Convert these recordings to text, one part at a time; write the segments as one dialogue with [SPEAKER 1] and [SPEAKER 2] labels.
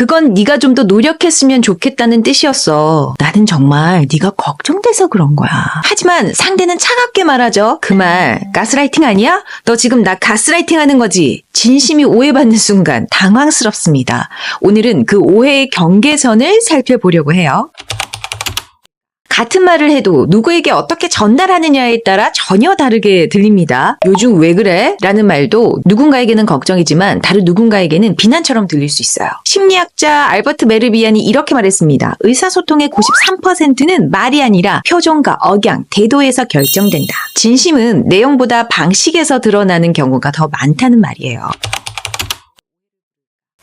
[SPEAKER 1] 그건 네가 좀 더 노력했으면 좋겠다는 뜻이었어. 나는 정말 네가 걱정돼서 그런 거야. 하지만 상대는 차갑게 말하죠. 그 말 가스라이팅 아니야? 너 지금 나 가스라이팅 하는 거지? 진심이 오해받는 순간 당황스럽습니다. 오늘은 그 오해의 경계선을 살펴보려고 해요. 같은 말을 해도 누구에게 어떻게 전달하느냐에 따라 전혀 다르게 들립니다. 요즘 왜 그래? 라는 말도 누군가에게는 걱정이지만 다른 누군가에게는 비난처럼 들릴 수 있어요. 심리학자 알버트 메르비안이 이렇게 말했습니다. 의사소통의 93%는 말이 아니라 표정과 억양, 태도에서 결정된다. 진심은 내용보다 방식에서 드러나는 경우가 더 많다는 말이에요.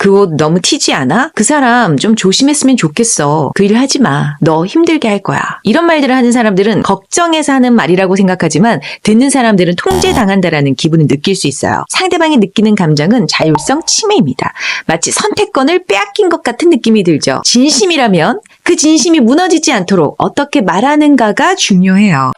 [SPEAKER 1] 그 옷 너무 튀지 않아? 그 사람 좀 조심했으면 좋겠어. 그 일 하지 마. 너 힘들게 할 거야. 이런 말들을 하는 사람들은 걱정해서 하는 말이라고 생각하지만 듣는 사람들은 통제당한다라는 기분을 느낄 수 있어요. 상대방이 느끼는 감정은 자율성 침해입니다. 마치 선택권을 빼앗긴 것 같은 느낌이 들죠. 진심이라면 그 진심이 무너지지 않도록 어떻게 말하는가가 중요해요.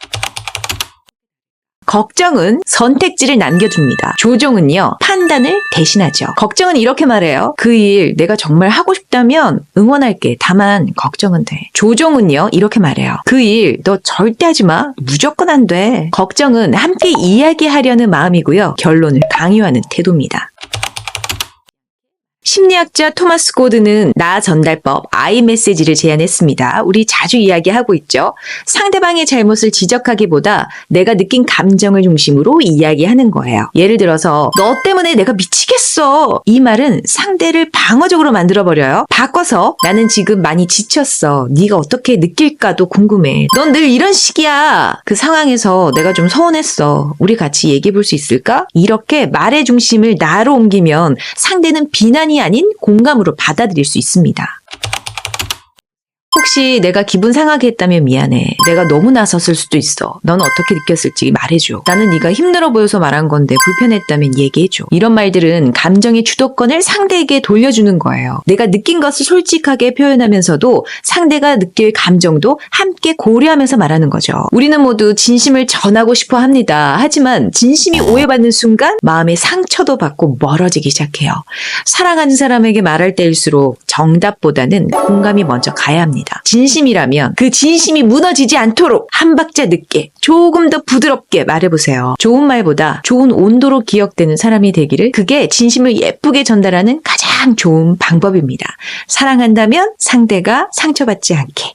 [SPEAKER 1] 걱정은 선택지를 남겨줍니다. 조종은요, 판단을 대신하죠. 걱정은 이렇게 말해요. 그 일 내가 정말 하고 싶다면 응원할게. 다만 걱정은 돼. 조종은요, 이렇게 말해요. 그 일 너 절대 하지 마. 무조건 안 돼. 걱정은 함께 이야기하려는 마음이고요. 결론을 강요하는 태도입니다. 심리학자 토마스 고드는 나 전달법 아이 메시지를 제안했습니다. 우리 자주 이야기하고 있죠. 상대방의 잘못을 지적하기보다 내가 느낀 감정을 중심으로 이야기하는 거예요. 예를 들어서 너 때문에 내가 미치겠어. 이 말은 상대를 방어적으로 만들어 버려요. 바꿔서 나는 지금 많이 지쳤어. 네가 어떻게 느낄까도 궁금해. 넌 늘 이런 식이야. 그 상황에서 내가 좀 서운했어. 우리 같이 얘기해 볼 수 있을까? 이렇게 말의 중심을 나로 옮기면 상대는 비난 이 아닌 공감으로 받아들일 수 있습니다. 혹시 내가 기분 상하게 했다면 미안해. 내가 너무 나섰을 수도 있어. 넌 어떻게 느꼈을지 말해줘. 나는 네가 힘들어 보여서 말한 건데 불편했다면 얘기해줘. 이런 말들은 감정의 주도권을 상대에게 돌려주는 거예요. 내가 느낀 것을 솔직하게 표현하면서도 상대가 느낄 감정도 함께 고려하면서 말하는 거죠. 우리는 모두 진심을 전하고 싶어 합니다. 하지만 진심이 오해받는 순간 마음의 상처도 받고 멀어지기 시작해요. 사랑하는 사람에게 말할 때일수록 정답보다는 공감이 먼저 가야 합니다. 진심이라면 그 진심이 무너지지 않도록 한 박자 늦게 조금 더 부드럽게 말해보세요. 좋은 말보다 좋은 온도로 기억되는 사람이 되기를 그게 진심을 예쁘게 전달하는 가장 좋은 방법입니다. 사랑한다면 상대가 상처받지 않게.